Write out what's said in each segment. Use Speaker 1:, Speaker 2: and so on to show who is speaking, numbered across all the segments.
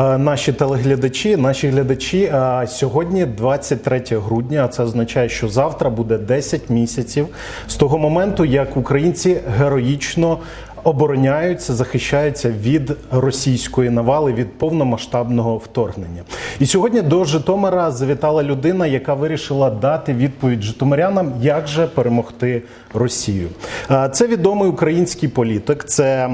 Speaker 1: Е, наші телеглядачі. Наші глядачі е, сьогодні 23 грудня. А це означає, що завтра буде 10 місяців з того моменту, як українці героїчно обороняються, захищаються від російської навали, від повномасштабного вторгнення. І сьогодні до Житомира завітала людина, яка вирішила дати відповідь житомирянам, як же перемогти Росію. Це відомий український політик, це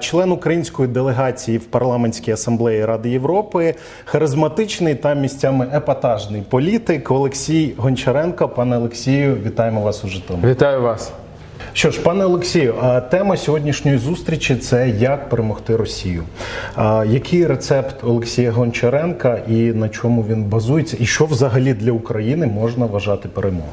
Speaker 1: член української делегації в парламентській асамблеї Ради Європи, харизматичний та місцями епатажний політик Олексій Гончаренко. Пане Олексію, вітаємо вас у Житомирі.
Speaker 2: Вітаю вас.
Speaker 1: Що ж, пане Олексію, тема сьогоднішньої зустрічі це як перемогти Росію. Який рецепт Олексія Гончаренка і на чому він базується, і що взагалі для України можна вважати перемогою?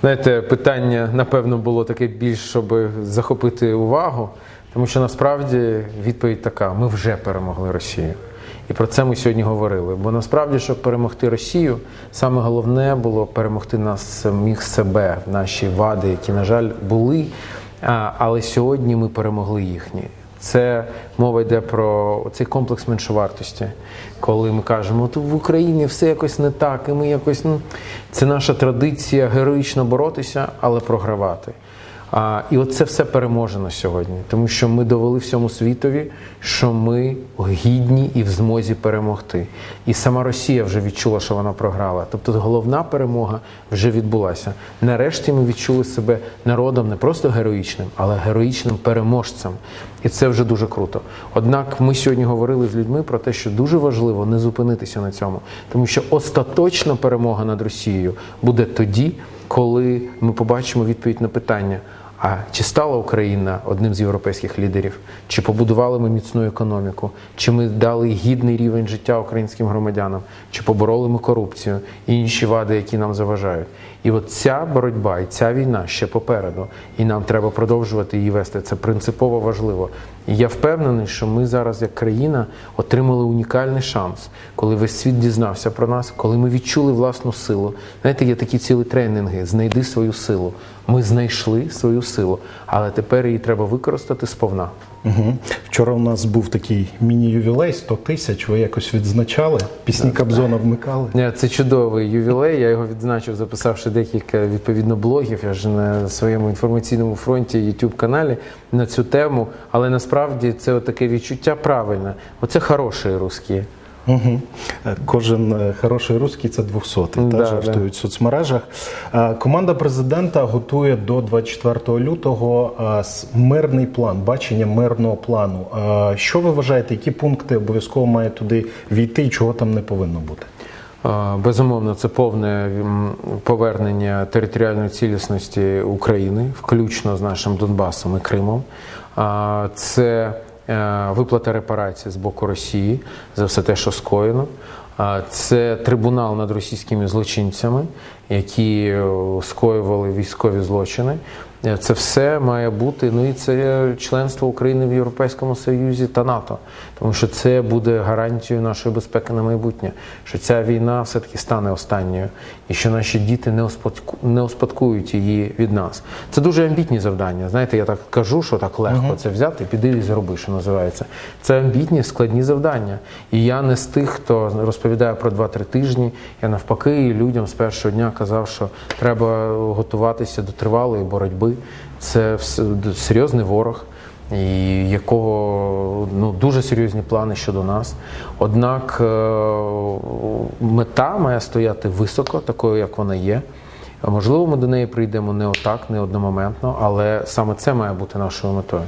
Speaker 2: Знаєте, питання напевно було таке більш, щоб захопити увагу, тому що насправді відповідь така: ми вже перемогли Росію. І про це ми сьогодні говорили. Бо насправді, щоб перемогти Росію, саме головне було перемогти нас самих себе, наші вади, які, на жаль, були. Але сьогодні ми перемогли їхні. Це мова йде про цей комплекс меншовартості, коли ми кажемо, то в Україні все якось не так, і ми якось ну це наша традиція героїчно боротися, але програвати. А, і от це все переможено сьогодні, тому що ми довели всьому світові, що ми гідні і в змозі перемогти. І сама Росія вже відчула, що вона програла. Тобто головна перемога вже відбулася. Нарешті ми відчули себе народом не просто героїчним, але героїчним переможцем. І це вже дуже круто. Однак ми сьогодні говорили з людьми про те, що дуже важливо не зупинитися на цьому, тому що остаточна перемога над Росією буде тоді, коли ми побачимо відповідь на питання. А чи стала Україна одним з європейських лідерів? Чи побудували ми міцну економіку? Чи ми дали гідний рівень життя українським громадянам? Чи побороли ми корупцію і інші вади, які нам заважають? І от ця боротьба і ця війна ще попереду, і нам треба продовжувати її вести. Це принципово важливо. І я впевнений, що ми зараз, як країна, отримали унікальний шанс, коли весь світ дізнався про нас, коли ми відчули власну силу. Знаєте, є такі цілі тренінги: знайди свою силу. Ми знайшли свою силу, але тепер її треба використати сповна.
Speaker 1: Угу. Вчора у нас був такий міні-ювілей 100 тисяч. Ви якось відзначали? Пісні Кобзона вмикали?
Speaker 2: Ні, Це чудовий ювілей. Я його відзначив, записавши декілька відповідно блогів. Я ж на своєму інформаційному фронті youtube каналі на цю тему. Але насправді це таке відчуття правильне. Оце хороші русські.
Speaker 1: Угу. Кожен е, хороший русський це 200
Speaker 2: Да,
Speaker 1: жартують в соцмережах. Е, Команда президента готує до 24 лютого мирний план, бачення мирного плану. Що ви вважаєте, які пункти обов'язково має туди війти і чого там не повинно бути?
Speaker 2: Безумовно, це повне повернення територіальної цілісності України, включно з нашим Донбасом і Кримом. Це виплата репарацій з боку Росії за все те, що скоєно. Це трибунал над російськими злочинцями, які е, скоювали військові злочини. Е, Це все має бути. Ну і це членство України в Європейському Союзі та НАТО, тому що це буде гарантією нашої безпеки на майбутнє, що ця війна все таки стане останньою, і що наші діти не успадку не успадкують її від нас. Це дуже амбітні завдання. Знаєте, я так кажу, що так легко це взяти, піди і зроби, що називається. Це амбітні, складні завдання. І я не з тих, хто розповідає про 2-3 тижні. Я навпаки людям з першого дня казав, що треба готуватися до тривалої боротьби. Це серйозний ворог, і якого ну дуже серйозні плани щодо нас. Однак е, мета має стояти високо, такою як вона є. Можливо, ми до неї прийдемо не отак, не одномоментно, але саме це має бути нашою метою.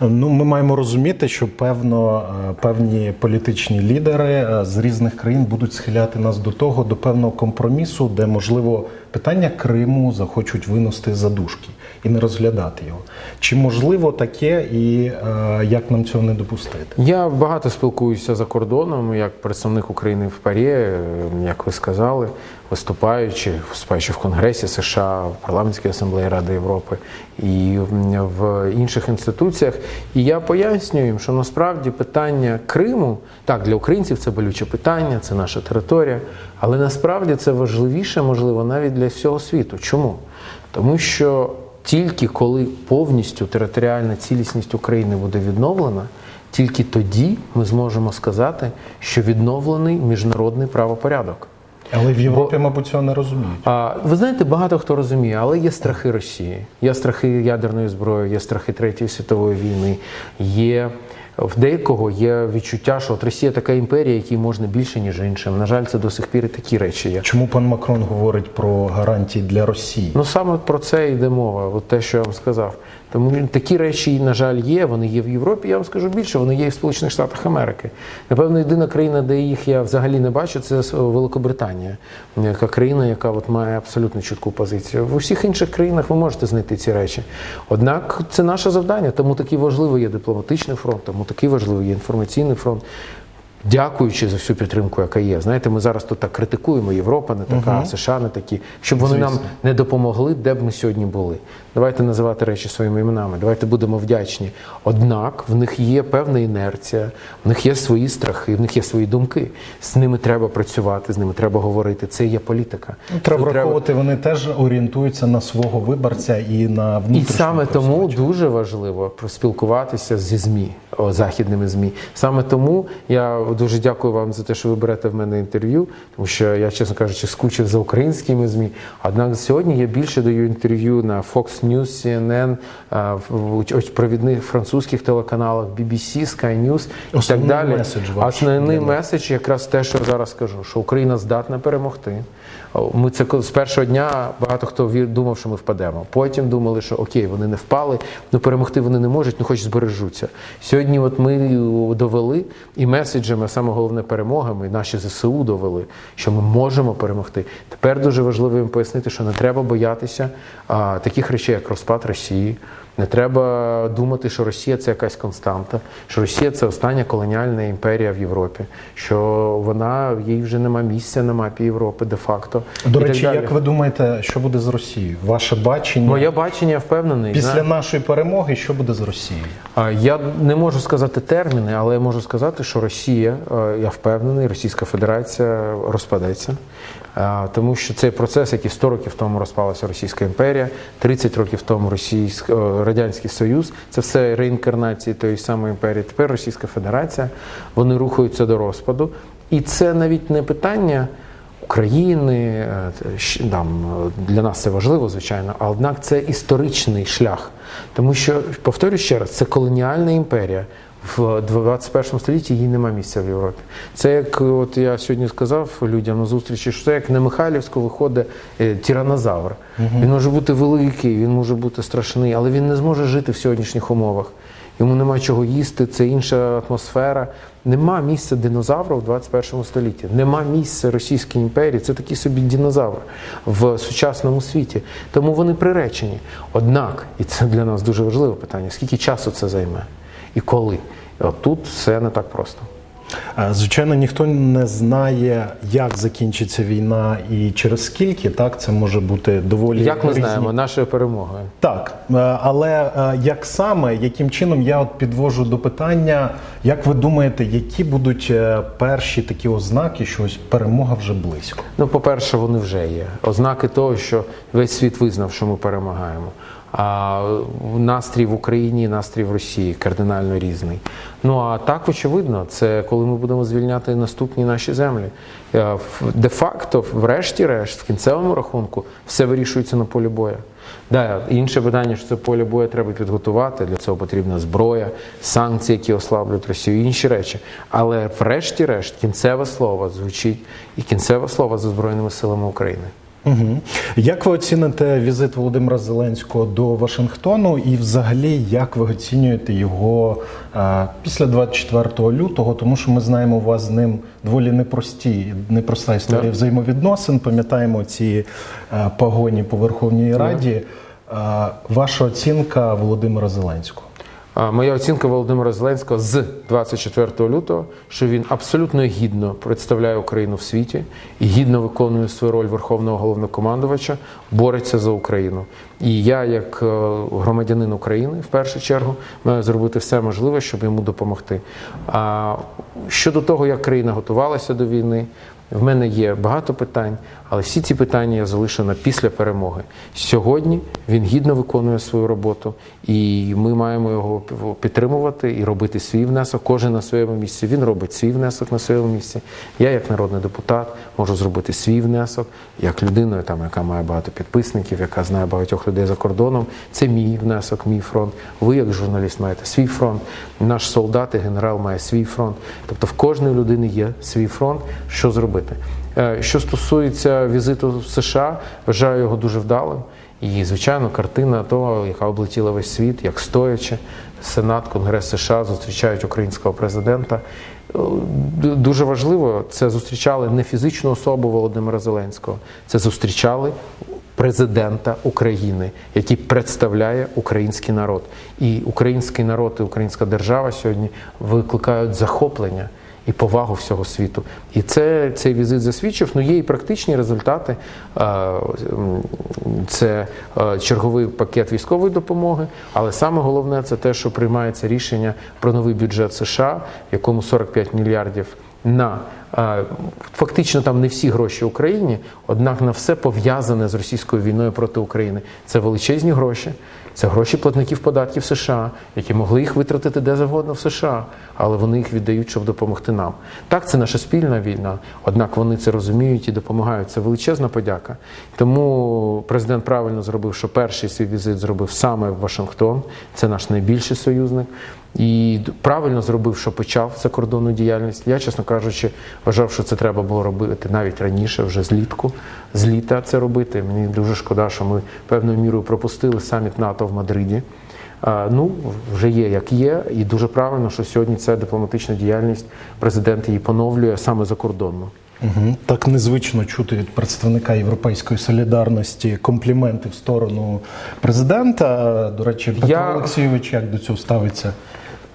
Speaker 1: Ну, ми маємо розуміти, що певно е, певні політичні лідери е, з різних країн будуть схиляти нас до того, до певного компромісу, де можливо питання Криму захочуть винести за дужки і не розглядати його. Чи можливо таке, і е, як нам цього не допустити?
Speaker 2: Я багато спілкуюся за кордоном як представник України в ПАРЄ, е, як ви сказали, виступаючи, виступаючи в Конгресі США, в парламентській асамблеї Ради Європи і в інших інституціях. І я пояснюю їм, що насправді питання Криму так для українців це болюче питання, це наша територія, але насправді це важливіше, можливо, навіть для всього світу. Чому? Тому що тільки коли повністю територіальна цілісність України буде відновлена, Тільки тоді ми зможемо сказати, що відновлений міжнародний правопорядок.
Speaker 1: Але в Європі, мабуть, цього не розуміють.
Speaker 2: А ви знаєте, багато хто розуміє, але є страхи Росії, є страхи ядерної зброї, є страхи Третьої світової війни. Є в деякого є відчуття, що от Росія така імперія, якій можна більше ніж іншим. На жаль, це до сих пір і такі речі є.
Speaker 1: Чому пан Макрон говорить про гарантії для Росії?
Speaker 2: Ну саме про це йде мова, от те, що я вам сказав. Тому такі речі, на жаль, є. Вони є в Європі. Я вам скажу більше, вони є і в Сполучених Штатах Америки. Напевно, єдина країна, де їх я взагалі не бачу, це Великобританія, яка країна, яка от має абсолютно чітку позицію. В усіх інших країнах ви можете знайти ці речі. Однак це наше завдання, тому такий важливий є дипломатичний фронт, тому такий важливий є інформаційний фронт. Дякуючи за всю підтримку, яка є. Знаєте, ми зараз тут так критикуємо, Європа не така, США не такі. Щоб вони нам не допомогли, де б ми сьогодні були. Давайте називати речі своїми іменами, давайте будемо вдячні. Однак в них є певна інерція, в них є свої страхи, в них є свої думки. З ними треба працювати, з ними треба говорити. Це є політика.
Speaker 1: Ну, Треба
Speaker 2: Тут
Speaker 1: враховувати, вони теж орієнтуються на свого виборця і на
Speaker 2: І саме тому дуже важливо проспілкуватися зі ЗМІ, західними ЗМІ. Саме тому я дуже дякую вам за те, що ви берете в мене інтерв'ю, тому що я, чесно кажучи, скучив за українськими ЗМІ. Однак сьогодні я більше даю інтерв'ю на Fox News, CNN, в провідних французьких телеканалах, BBC, Sky News і
Speaker 1: Основний
Speaker 2: так далі.
Speaker 1: меседж
Speaker 2: Основний меседж якраз те, що зараз скажу, що Україна здатна перемогти. Ми це з першого дня багато хто думав, що ми впадемо. Потім думали, що окей, вони не впали, ну перемогти вони не можуть, ну хоч збережуться. Сьогодні, от ми довели і меседжами, а саме головне перемогами, наші ЗСУ довели, що ми можемо перемогти. Тепер дуже важливо їм пояснити, що не треба боятися а, таких речей, як розпад Росії. Не треба думати, що Росія це якась константа, що Росія це остання колоніальна імперія в Європі, що вона їй вже нема місця на мапі Європи де-факто.
Speaker 1: До речі,
Speaker 2: далі.
Speaker 1: як ви думаєте, що буде з Росією? Ваше бачення
Speaker 2: моє бачення впевнений.
Speaker 1: після
Speaker 2: знаєте,
Speaker 1: нашої перемоги, що буде з Росією?
Speaker 2: Я не можу сказати терміни, але я можу сказати, що Росія, я впевнений, Російська Федерація розпадеться, тому що цей процес, який 100 років тому розпалася Російська імперія, 30 років тому Російськ... Радянський Союз, це все реінкарнації тої самої імперії. Тепер Російська Федерація, вони рухаються до розпаду. І це навіть не питання. України е, там, для нас це важливо, звичайно, а однак це історичний шлях, тому що повторюю ще раз, це колоніальна імперія. В 21 столітті їй нема місця в Європі. Це як от я сьогодні сказав людям на зустрічі, що це як на Михайлівську виходить е, тиранозавр. Він може бути великий, він може бути страшний, але він не зможе жити в сьогоднішніх умовах. Йому нема чого їсти, це інша атмосфера. Нема місця динозавра в 21 столітті. Нема місця Російській імперії. Це такий собі динозавр в сучасному світі. Тому вони приречені. Однак, і це для нас дуже важливе питання: скільки часу це займе і коли? От тут все не так просто.
Speaker 1: Звичайно, ніхто не знає, як закінчиться війна і через скільки. Так, це може бути доволі
Speaker 2: Як ми
Speaker 1: різні-
Speaker 2: знаємо, нашою перемогою.
Speaker 1: Так, е, але е, як саме, яким чином я от підвожу до питання, як ви думаєте, які будуть е, перші такі ознаки, що ось перемога вже близько?
Speaker 2: Ну, по-перше, вони вже є. Ознаки того, що весь світ визнав, що ми перемагаємо. Настрій в Україні, настрій в Росії кардинально різний. Ну а так, очевидно, це коли ми будемо звільняти наступні наші землі. Е, в- Де-факто, врешті-решт, в кінцевому рахунку, все вирішується на полі бою. Да, інше питання, що це поле бою треба підготувати. Для цього потрібна зброя, санкції, які ослаблюють Росію, інші речі. Але врешті-решт, кінцеве слово звучить і кінцеве слово за Збройними силами України.
Speaker 1: Угу. Як ви оціните візит Володимира Зеленського до Вашингтону, і взагалі як ви оцінюєте його е, після 24 лютого? Тому що ми знаємо у вас з ним доволі непрості, непроста історія
Speaker 2: Да.
Speaker 1: взаємовідносин. Пам'ятаємо ці е, погоні по Верховній Раді. Е, ваша оцінка Володимира Зеленського?
Speaker 2: Моя оцінка Володимира Зеленського з 24 лютого, що він абсолютно гідно представляє Україну в світі і гідно виконує свою роль Верховного головнокомандувача, бореться за Україну. І я, як е, громадянин України, в першу чергу, маю зробити все можливе, щоб йому допомогти. А щодо того, як країна готувалася до війни, В мене є багато питань, але всі ці питання я залишу на після перемоги. Сьогодні він гідно виконує свою роботу, і ми маємо його підтримувати і робити свій внесок. Кожен на своєму місці. Він робить свій внесок на своєму місці. Я, як народний депутат, можу зробити свій внесок, як людиною, там, яка має багато підписників, яка знає багатьох людей за кордоном. Це мій внесок, мій фронт. Ви, як журналіст, маєте свій фронт. Наш солдат і генерал має свій фронт. Тобто в кожної людини є свій фронт, що зробити. Е, Що стосується візиту в США, вважаю його дуже вдалим. І, звичайно, картина того, яка облетіла весь світ, як стоячи, Сенат, Конгрес США зустрічають українського президента. Е, Дуже важливо, це зустрічали не фізичну особу Володимира Зеленського, це зустрічали президента України, який представляє український народ. І український народ і українська держава сьогодні викликають захоплення і повагу всього світу. І це цей візит засвідчив. Ну є і практичні результати. Це е, черговий пакет військової допомоги, але саме головне це те, що приймається рішення про новий бюджет США, в якому 45 мільярдів на е, фактично там не всі гроші Україні, однак на все пов'язане з російською війною проти України. Це величезні гроші. Це гроші платників податків США, які могли їх витратити де завгодно в США, але вони їх віддають, щоб допомогти нам. Так, це наша спільна війна, однак вони це розуміють і допомагають. Це величезна подяка. Тому президент правильно зробив, що перший свій візит зробив саме в Вашингтон. Це наш найбільший союзник. І правильно зробив, що почав закордонну діяльність. Я, чесно кажучи, вважав, що це треба було робити навіть раніше, вже злітку, з літа це робити. Мені дуже шкода, що ми певною мірою пропустили саміт НАТО в Мадриді. Ну, вже є як є, і дуже правильно, що сьогодні ця дипломатична діяльність президент її поновлює саме закордонно.
Speaker 1: Угу. Так незвично чути від представника Європейської солідарності компліменти в сторону президента. До речі, Петро
Speaker 2: Я-
Speaker 1: Олексійович як до цього ставиться?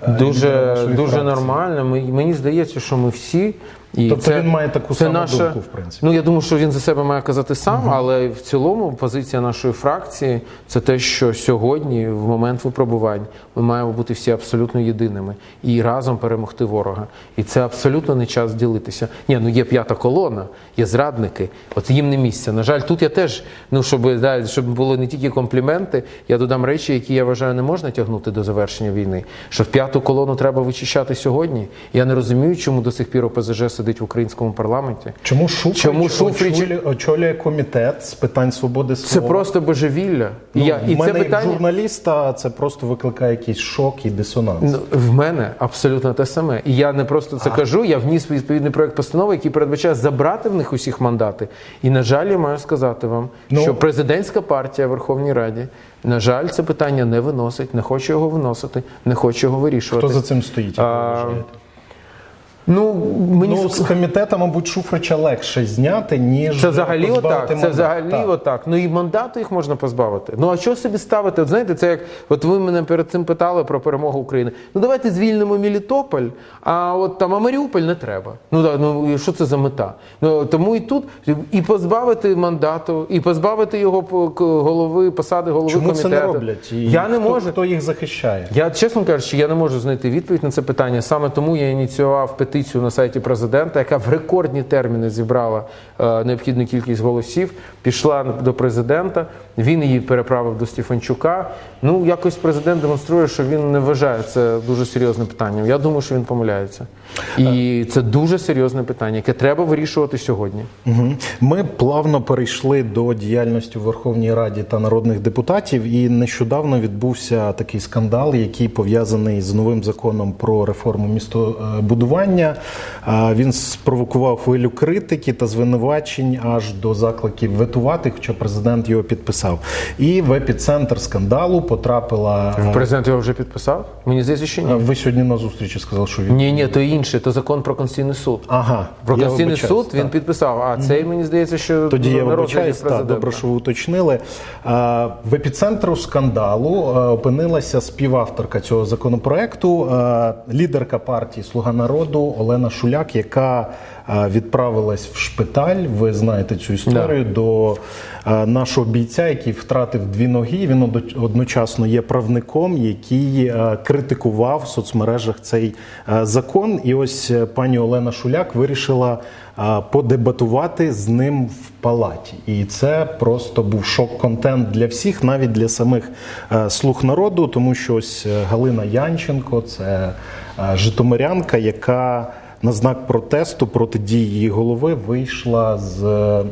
Speaker 1: Е,
Speaker 2: Дуже, дуже нормально. Ми- Мені здається, що ми всі. І
Speaker 1: Тобто він має таку
Speaker 2: це
Speaker 1: саму
Speaker 2: наша,
Speaker 1: думку, в принципі.
Speaker 2: Ну я думаю, що він за себе має казати сам, але в цілому позиція нашої фракції це те, що сьогодні, в момент випробувань, ми маємо бути всі абсолютно єдиними і разом перемогти ворога. І це абсолютно не час ділитися. Ні, ну є п'ята колона, є зрадники. От їм не місця. На жаль, тут я теж, ну щоб да, щоб було не тільки компліменти, я додам речі, які я вважаю не можна тягнути до завершення війни. Що в п'яту колону треба вичищати сьогодні. Я не розумію, чому до сих пір ОПЗЖ сидить в українському парламенті.
Speaker 1: Чому Шуфрич,
Speaker 2: Чому Шуфрич-
Speaker 1: очолює, очолює комітет з питань свободи
Speaker 2: Це просто божевілля.
Speaker 1: Ну,
Speaker 2: я, і
Speaker 1: в мене
Speaker 2: це
Speaker 1: як
Speaker 2: питання
Speaker 1: журналіста це просто викликає якийсь шок і дисонанс.
Speaker 2: Ну, в мене абсолютно те саме. І я не просто це кажу. Я вніс відповідний проект постанови, який передбачає забрати в них усіх мандати. І на жаль, я маю сказати вам,
Speaker 1: Ну-
Speaker 2: що президентська партія в Верховній Раді, на жаль, це питання не виносить, не хоче його виносити, не хоче його вирішувати.
Speaker 1: Хто за цим стоїть? як
Speaker 2: А? Ну мені
Speaker 1: Ну, з комітета, мабуть, Шуфрича легше зняти, ніж
Speaker 2: Це взагалі отак. Це
Speaker 1: мандат.
Speaker 2: взагалі
Speaker 1: Так.
Speaker 2: отак. Ну і мандату їх можна позбавити. Ну а що собі ставити? От знаєте, це як от ви мене перед цим питали про перемогу України. Ну давайте звільнимо Мелітополь, а от там а Маріуполь не треба. Ну да, ну що це за мета? Ну тому і тут і позбавити мандату, і позбавити його голови посади голови
Speaker 1: Чому
Speaker 2: комітету.
Speaker 1: це не роблять? І
Speaker 2: Я не
Speaker 1: хто,
Speaker 2: можу.
Speaker 1: Хто їх захищає?
Speaker 2: Я чесно кажучи, я не можу знайти відповідь на це питання. Саме тому я ініціював петицію на сайті президента, яка в рекордні терміни зібрала е, необхідну кількість голосів. Пішла до президента. Він її переправив до Стефанчука. Ну якось президент демонструє, що він не вважає це дуже серйозним питанням. Я думаю, що він помиляється, і це дуже серйозне питання, яке треба вирішувати сьогодні.
Speaker 1: Ми плавно перейшли до діяльності в Верховній Раді та народних депутатів, і нещодавно відбувся такий скандал, який пов'язаний з новим законом про реформу містобудування. А, Він спровокував хвилю критики та звинувачень аж до закликів ветувати, хоча президент його підписав. І в епіцентр скандалу потрапила. а,
Speaker 2: Президент його вже підписав? Мені здається, що ні.
Speaker 1: Ви сьогодні на зустрічі сказали, що він
Speaker 2: Ні, ні, то інше, то закон про конституційний суд.
Speaker 1: ага
Speaker 2: Про Конституційний суд він підписав. А цей мені здається, що
Speaker 1: Тоді я вибачаюсь, так, добре, що ви уточнили. В епіцентру скандалу опинилася співавторка цього законопроекту, лідерка партії Слуга народу Олена Шуляк, яка відправилась в шпиталь. Ви знаєте цю історію до нашого бійця, який втратив дві ноги. Він одночасно є правником, який критикував в соцмережах цей закон. І ось е, пані Олена Шуляк вирішила подебатувати з ним в палаті. І це просто був шок-контент для всіх, навіть для самих е, слуг народу, тому що ось е, Галина Янченко це е, житомирянка, яка на знак протесту проти дії її голови вийшла з е,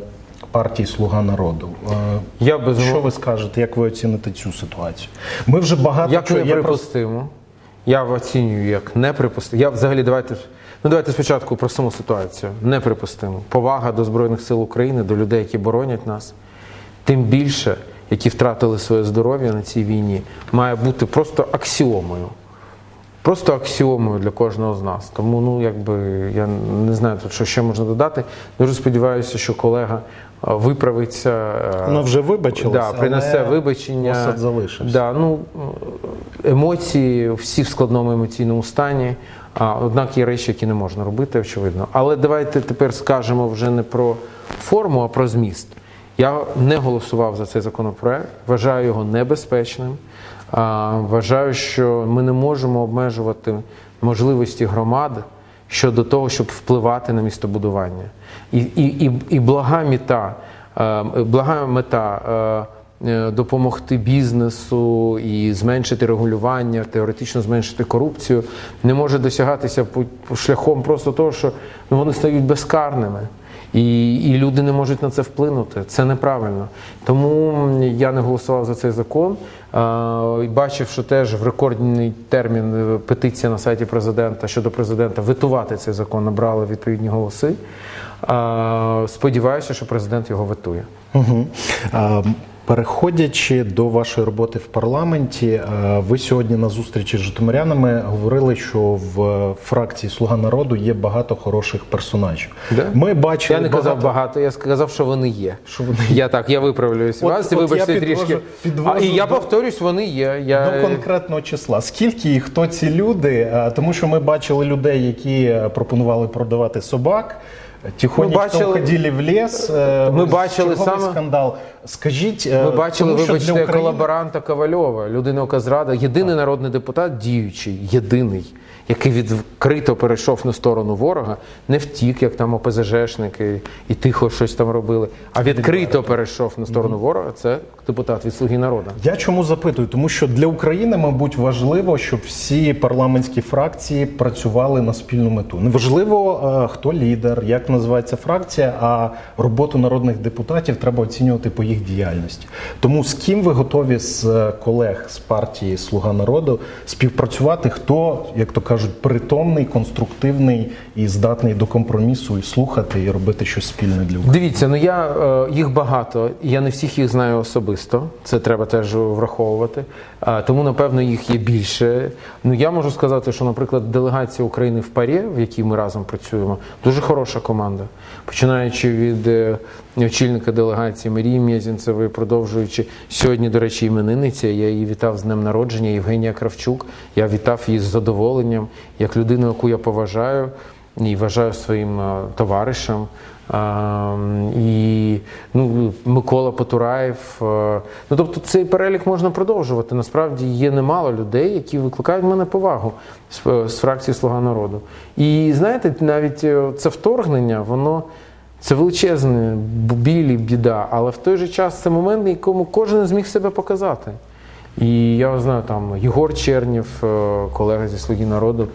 Speaker 1: партії Слуга народу. Е,
Speaker 2: Я безумовно-
Speaker 1: Що ви скажете, як ви оціните цю ситуацію? Ми вже багато
Speaker 2: Як
Speaker 1: чого- я
Speaker 2: неприпустимо. Я оцінюю як неприпустимо. Я взагалі давайте. Ну давайте спочатку про саму ситуацію. Неприпустимо. Повага до Збройних сил України, до людей, які боронять нас. Тим більше, які втратили своє здоров'я на цій війні, має бути просто аксіомою. Просто аксіомою для кожного з нас. Тому, ну якби я не знаю, що ще можна додати. Дуже сподіваюся, що колега е, виправиться. е,
Speaker 1: Вона вже вибачилася,
Speaker 2: да, принесе
Speaker 1: але
Speaker 2: вибачення.
Speaker 1: осад залишився.
Speaker 2: Да, ну, емоції, всі в складному емоційному стані. А, однак є речі, які не можна робити, очевидно. Але давайте тепер скажемо вже не про форму, а про зміст. Я не голосував за цей законопроект, вважаю його небезпечним. Вважаю, що ми не можемо обмежувати можливості громади щодо того, щоб впливати на містобудування. І, і, і, і блага мета, е, блага мета е, е, допомогти бізнесу і зменшити регулювання, теоретично зменшити корупцію, не може досягатися шляхом просто того, що ну, вони стають безкарними. І, і люди не можуть на це вплинути. Це неправильно. Тому я не голосував за цей закон. А, бачив, що теж в рекордний термін е, петиція на сайті президента щодо президента витувати цей закон набрали відповідні голоси. Сподіваюся, що президент його витує.
Speaker 1: Угу. Переходячи до вашої роботи в парламенті, е, ви сьогодні на зустрічі з житомирянами говорили, що в фракції Слуга народу є багато хороших персонажів.
Speaker 2: Да?
Speaker 1: Ми бачили
Speaker 2: Я не казав багато, я сказав, що вони є.
Speaker 1: Що вони
Speaker 2: Я так, я виправлююсь
Speaker 1: От-
Speaker 2: вас,
Speaker 1: от
Speaker 2: вибачте
Speaker 1: я підвожу-
Speaker 2: трішки.
Speaker 1: підвожу
Speaker 2: а, і я
Speaker 1: до-
Speaker 2: повторюсь, вони є. Я,
Speaker 1: До конкретного числа. Скільки і хто ці люди? Тому що ми бачили людей, які е, пропонували продавати собак. Тихонечко
Speaker 2: бачили-
Speaker 1: ходили в ліс. е,
Speaker 2: Ми бачили саме-
Speaker 1: скандал. Скажіть, е,
Speaker 2: Ми бачили,
Speaker 1: тому
Speaker 2: вибачте,
Speaker 1: України...
Speaker 2: колаборанта Ковальова, людина, яка зрада, єдиний народний депутат, діючий, єдиний, який відкрито перейшов на сторону ворога, не втік, як там ОПЗЖшники і тихо щось там робили, а відкрито перейшов на сторону ворога. Це депутат від Слуги народу.
Speaker 1: Я чому запитую? Тому що для України, мабуть, важливо, щоб всі парламентські фракції працювали на спільну мету. Неважливо, е, хто лідер, як називається фракція, а роботу народних депутатів треба оцінювати по їх діяльності. Тому з ким ви готові з е, колег з партії Слуга народу співпрацювати? Хто, як то кажуть, притомний, конструктивний і здатний до компромісу і слухати і робити щось спільне для України?
Speaker 2: Дивіться, ну я е, їх багато, я не всіх їх знаю особисто. Це треба теж враховувати. Тому, напевно, їх є більше. Ну я можу сказати, що, наприклад, делегація України в ПАРЄ, в якій ми разом працюємо, дуже хороша команда. Починаючи від е, очільника делегації Марії Мєзінцевої, продовжуючи сьогодні, до речі, іменинниця. Я її вітав з днем народження Євгенія Кравчук. Я вітав її з задоволенням, як людину, яку я поважаю і вважаю своїм е, товаришем. А, і ну, Микола Потураєв. е, Ну, тобто цей перелік можна продовжувати. Насправді є немало людей, які викликають в мене повагу з, з фракції Слуга народу. І знаєте, навіть е, це вторгнення, воно. Це величезне б- біль і біда, але в той же час це момент, в якому кожен зміг себе показати. І я знаю, там Єгор Чернєв, е, колега зі Слуги народу.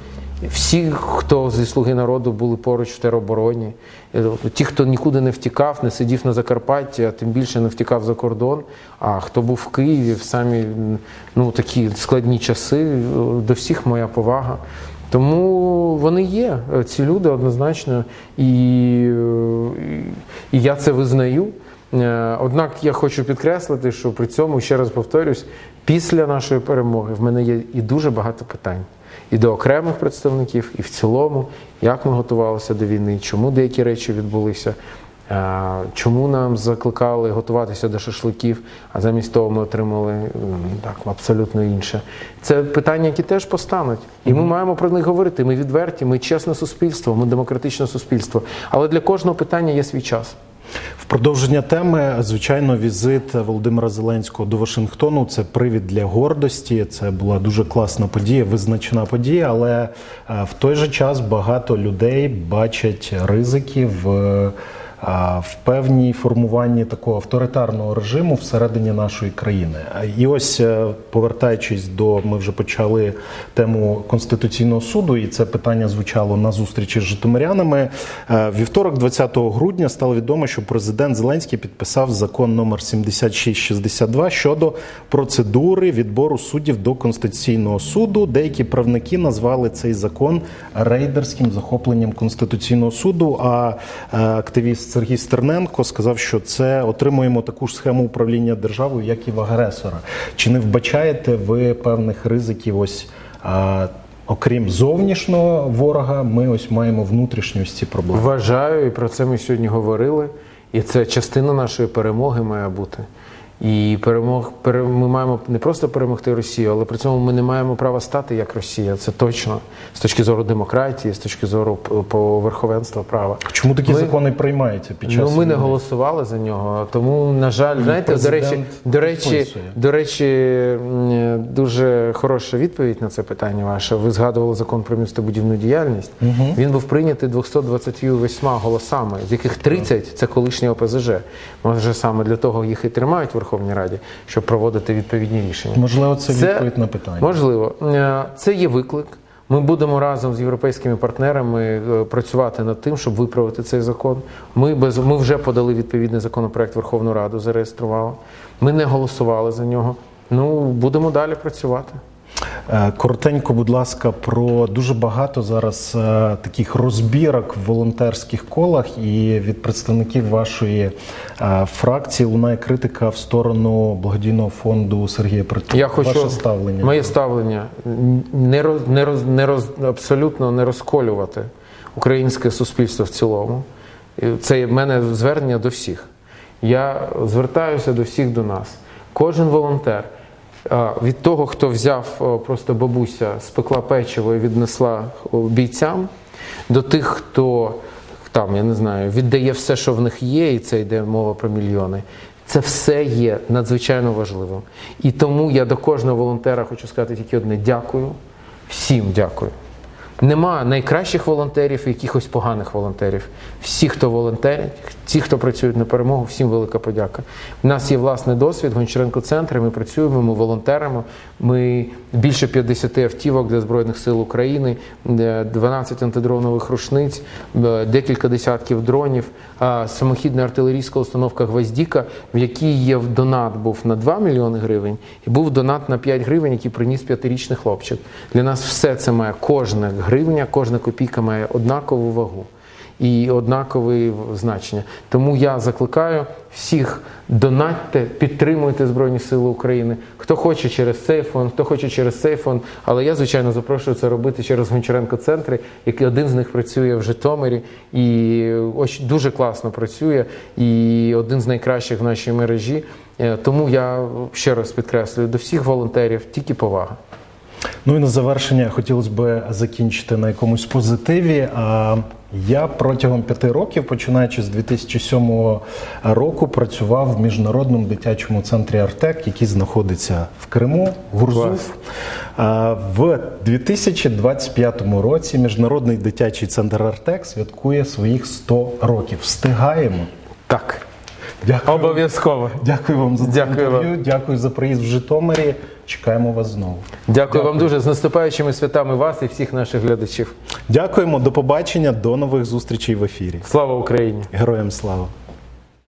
Speaker 2: Всі, хто зі Слуги народу були поруч в теробороні, Е, ті, хто нікуди не втікав, не сидів на Закарпатті, а тим більше не втікав за кордон. А хто був в Києві в самі ну, такі складні часи, е, до всіх моя повага. Тому вони є, е, ці люди однозначно, і, е, і я це визнаю. Е, Однак я хочу підкреслити, що при цьому, ще раз повторюсь, після нашої перемоги в мене є і дуже багато питань. І до окремих представників, і в цілому, як ми готувалися до війни, чому деякі речі відбулися, чому нам закликали готуватися до шашликів, а замість того ми отримали так, абсолютно інше. Це питання, які теж постануть. І ми маємо про них говорити. Ми відверті, ми чесне суспільство, ми демократичне суспільство. Але для кожного питання є свій час.
Speaker 1: В продовження теми, звичайно, візит Володимира Зеленського до Вашингтону це привід для гордості. Це була дуже класна подія, визначена подія. Але е, в той же час багато людей бачать ризики в. В певній формуванні такого авторитарного режиму всередині нашої країни. І ось е, повертаючись до ми вже почали тему конституційного суду, і це питання звучало на зустрічі з житомирянами. Е, Вівторок, 20 грудня, стало відомо, що президент Зеленський підписав закон номер 7662 щодо процедури відбору суддів до конституційного суду. Деякі правники назвали цей закон рейдерським захопленням конституційного суду. А е, активіст Сергій Стерненко сказав, що це отримуємо таку ж схему управління державою, як і в агресора. Чи не вбачаєте ви певних ризиків? Ось а, окрім зовнішнього ворога, ми ось маємо внутрішні ось ці проблеми.
Speaker 2: Вважаю, і про це ми сьогодні говорили. І це частина нашої перемоги має бути. І перемог, пере, ми маємо не просто перемогти Росію, але при цьому ми не маємо права стати як Росія. Це точно з точки зору демократії, з точки зору по верховенства права.
Speaker 1: Чому такі
Speaker 2: Ми-
Speaker 1: закони приймаються під час?
Speaker 2: Ну, ми не голосували за нього, тому на жаль, знаєте, до речі, до речі,
Speaker 1: підписує.
Speaker 2: до речі, дуже хороша відповідь на це питання ваше. Ви згадували закон про містобудівну діяльність. Він був прийнятий 228 голосами, з яких 30 – це колишні ОПЗЖ. Може саме для того їх і тримають в Верховній Раді, щоб проводити відповідні рішення.
Speaker 1: Можливо, це відповідь на питання.
Speaker 2: Можливо, Е, це є виклик. Ми будемо разом з європейськими партнерами е, працювати над тим, щоб виправити цей закон. Ми без ми вже подали відповідний законопроект Верховну Раду, зареєстрували. Ми не голосували за нього. Ну будемо далі працювати.
Speaker 1: Е, Коротенько, будь ласка, про дуже багато зараз е, таких розбірок в волонтерських колах, і від представників вашої е, фракції лунає критика в сторону благодійного фонду Сергія Притула.
Speaker 2: Я хочу
Speaker 1: Ваше ставлення.
Speaker 2: моє ставлення не роз, не роз, не роз, абсолютно не розколювати українське суспільство в цілому. Це в мене звернення до всіх. Я звертаюся до всіх до нас. Кожен волонтер. Від того, хто взяв просто бабуся, спекла печиво і віднесла бійцям, до тих, хто там, я не знаю, віддає все, що в них є, і це йде мова про мільйони. Це все є надзвичайно важливим. І тому я до кожного волонтера хочу сказати тільки одне: дякую. Всім дякую. Нема найкращих волонтерів і якихось поганих волонтерів. Всі, хто волонтерять, ті, хто працюють на перемогу, всім велика подяка. У нас є власний досвід, Гончаренко центр, ми працюємо, ми волонтеримо. Ми більше 50 автівок для Збройних сил України, е, 12 антидронових рушниць, е, декілька десятків дронів, самохідна артилерійська установка Гвоздіка, в якій є донат був на 2 мільйони гривень, і був донат на 5 гривень, який приніс п'ятирічний хлопчик. Для нас все це має кожна гривня, кожна копійка має однакову вагу і однакове значення. Тому я закликаю всіх донатьте, підтримуйте Збройні Сили України. Хто хоче через цей фонд, хто хоче через цей фонд. Але я, звичайно, запрошую це робити через Гончаренко центри, який один з них працює в Житомирі і ось дуже класно працює, і один з найкращих в нашій мережі. Е, Тому я ще раз підкреслюю до всіх волонтерів тільки повага.
Speaker 1: Ну і на завершення хотілося б закінчити на якомусь позитиві. А Я протягом п'яти років, починаючи з 2007 року, працював в міжнародному дитячому центрі Артек, який знаходиться в Криму.
Speaker 2: Клас.
Speaker 1: А, В 2025 році міжнародний дитячий центр Артек святкує своїх 100 років. Встигаємо.
Speaker 2: Так,
Speaker 1: Дякую.
Speaker 2: обов'язково.
Speaker 1: Дякую вам за це
Speaker 2: Дякую
Speaker 1: інтерв'ю. Дякую за приїзд в Житомирі. Чекаємо вас знову.
Speaker 2: Дякую, вам дуже з наступаючими святами вас і всіх наших глядачів.
Speaker 1: Дякуємо, до побачення, до нових зустрічей в ефірі.
Speaker 2: Слава Україні!
Speaker 1: Героям слава!